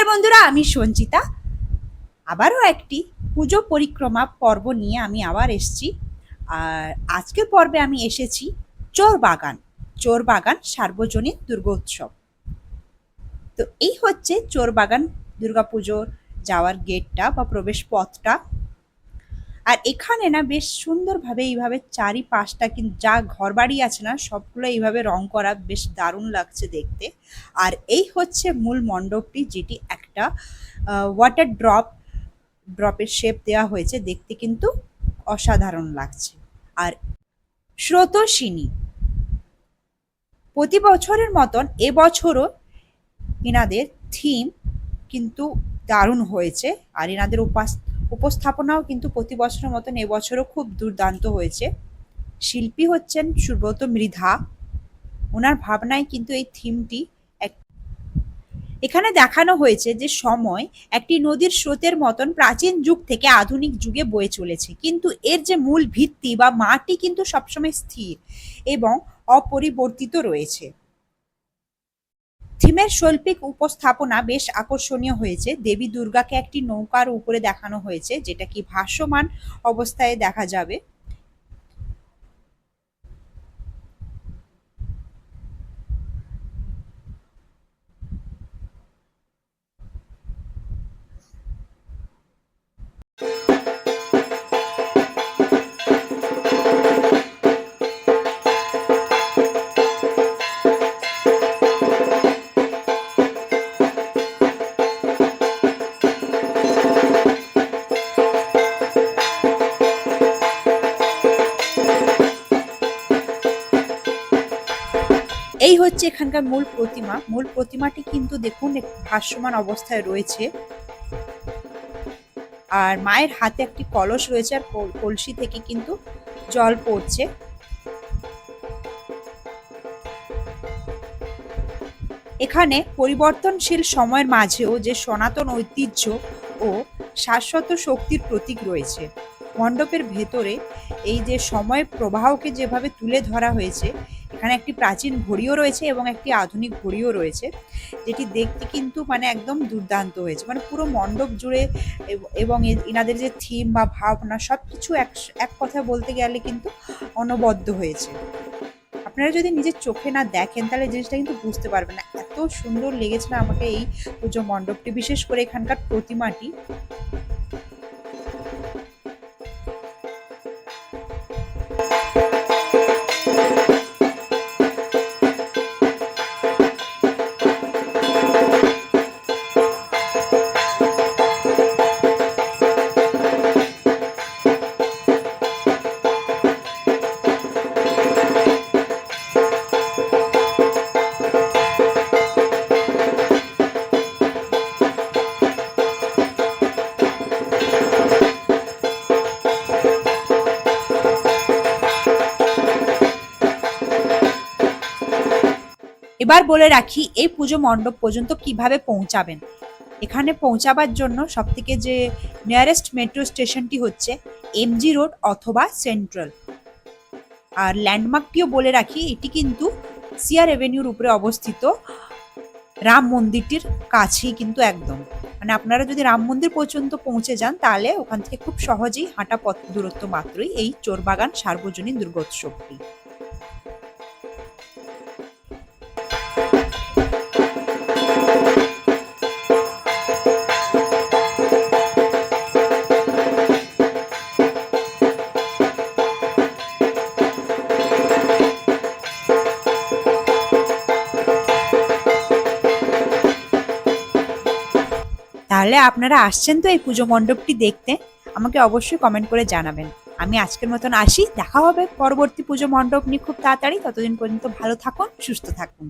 নমস্কার বন্ধুরা, আমি সঞ্চিতা। আবারও একটি পুজো পরিক্রমা পর্ব নিয়ে আমি আবার এসেছি। আর আজকের পর্বে আমি এসেছি চোর বাগান চোর বাগান সার্বজনীন দুর্গোৎসব। তো এই হচ্ছে চোর বাগান দুর্গাপুজোর যাওয়ার গেটটা বা প্রবেশ পথটা। আর এখানে না বেশ সুন্দরভাবে এইভাবে চারিপাশটা কিন্তু যা ঘরবাড়ি আছে না, সবগুলো এইভাবে রং করা বেশ দারুণ লাগছে দেখতে। আর এই হচ্ছে মূল মণ্ডপটি যেটি একটা ওয়াটার ড্রপ ড্রপের শেপ দেওয়া হয়েছে। দেখতে কিন্তু অসাধারণ লাগছে। আর স্রোতসিনী, প্রতি বছরের মতন এবছরও এনাদের থিম কিন্তু দারুণ হয়েছে। আর এনাদের উপাস উপস্থাপনাও কিন্তু প্রতি বছরের মতন এবছরও খুব দুর্দান্ত হয়েছে। শিল্পী হচ্ছেন সুব্রত মৃধা। ওনার ভাবনায় কিন্তু এই থিমটি এখানে দেখানো হয়েছে যে সময় একটি নদীর স্রোতের মতন প্রাচীন যুগ থেকে আধুনিক যুগে বয়ে চলেছে। কিন্তু এর যে মূল ভিত্তি বা মাটি কিন্তু সবসময় স্থির এবং অপরিবর্তিত রয়েছে। থিমের শৈল্পিক উপস্থাপনা বেশ আকর্ষণীয় হয়েছে। দেবী দুর্গাকে একটি নৌকার উপরে দেখানো হয়েছে, যেটা কি ভাসমান অবস্থায় দেখা যাবে। এই হচ্ছে এখানকার মূল প্রতিমা। মূল প্রতিমাটি কিন্তু দেখুন ভাসমান অবস্থায় রয়েছে। আর মায়ের হাতে একটি কলস রয়েছে আর কলসি থেকে কিন্তু জল পড়ছে। এখানে পরিবর্তনশীল সময়ের মাঝেও যে সনাতন ঐতিহ্য ও শাশ্বত শক্তির প্রতীক রয়েছে, মণ্ডপের ভেতরে এই যে সময় প্রবাহকে যেভাবে তুলে ধরা হয়েছে এখানে একটি প্রাচীন ঘড়িও রয়েছে এবং একটি আধুনিক ঘড়িও রয়েছে, যেটি দেখতে কিন্তু মানে একদম দুর্দান্ত হয়েছে। মানে পুরো মণ্ডপ জুড়ে এবং এনাদের যে থিম বা ভাবনা সব কিছু এক এক কথা বলতে গেলে কিন্তু অনবদ্য হয়েছে। আপনারা যদি নিজের চোখে না দেখেন, তাহলে জিনিসটা কিন্তু বুঝতে পারবেন না। এত সুন্দর লেগেছে না আমাকে এই পুজো মণ্ডপটি। বিশেষ করে এখানকার প্রতিমাটি। এবার বলে রাখি, এই পুজো মণ্ডপ পর্যন্ত কীভাবে পৌঁছাবেন? এখানে পৌঁছাবার জন্য সবথেকে যে নিয়ারেস্ট মেট্রো স্টেশনটি হচ্ছে এমজি রোড অথবা সেন্ট্রাল আর ল্যান্ডমার্কটিও বলে রাখি, এটি কিন্তু সিআর এভিনিউর উপরে অবস্থিত রাম মন্দিরটির কাছেই কিন্তু একদম। মানে আপনারা যদি রাম মন্দির পর্যন্ত পৌঁছে যান, তাহলে ওখান থেকে খুব সহজেই হাঁটা পথ দূরত্ব মাত্রই এই চোরবাগান সার্বজনীন দুর্গোৎসবটি। তাহলে আপনারা আসছেন তো এই পুজো মণ্ডপটি দেখতে? আমাকে অবশ্যই কমেন্ট করে জানাবেন। আমি আজকের মতন আসি। দেখা হবে পরবর্তী পুজো মণ্ডপ নিয়ে খুব তাড়াতাড়ি। ততদিন পর্যন্ত ভালো থাকুন, সুস্থ থাকুন।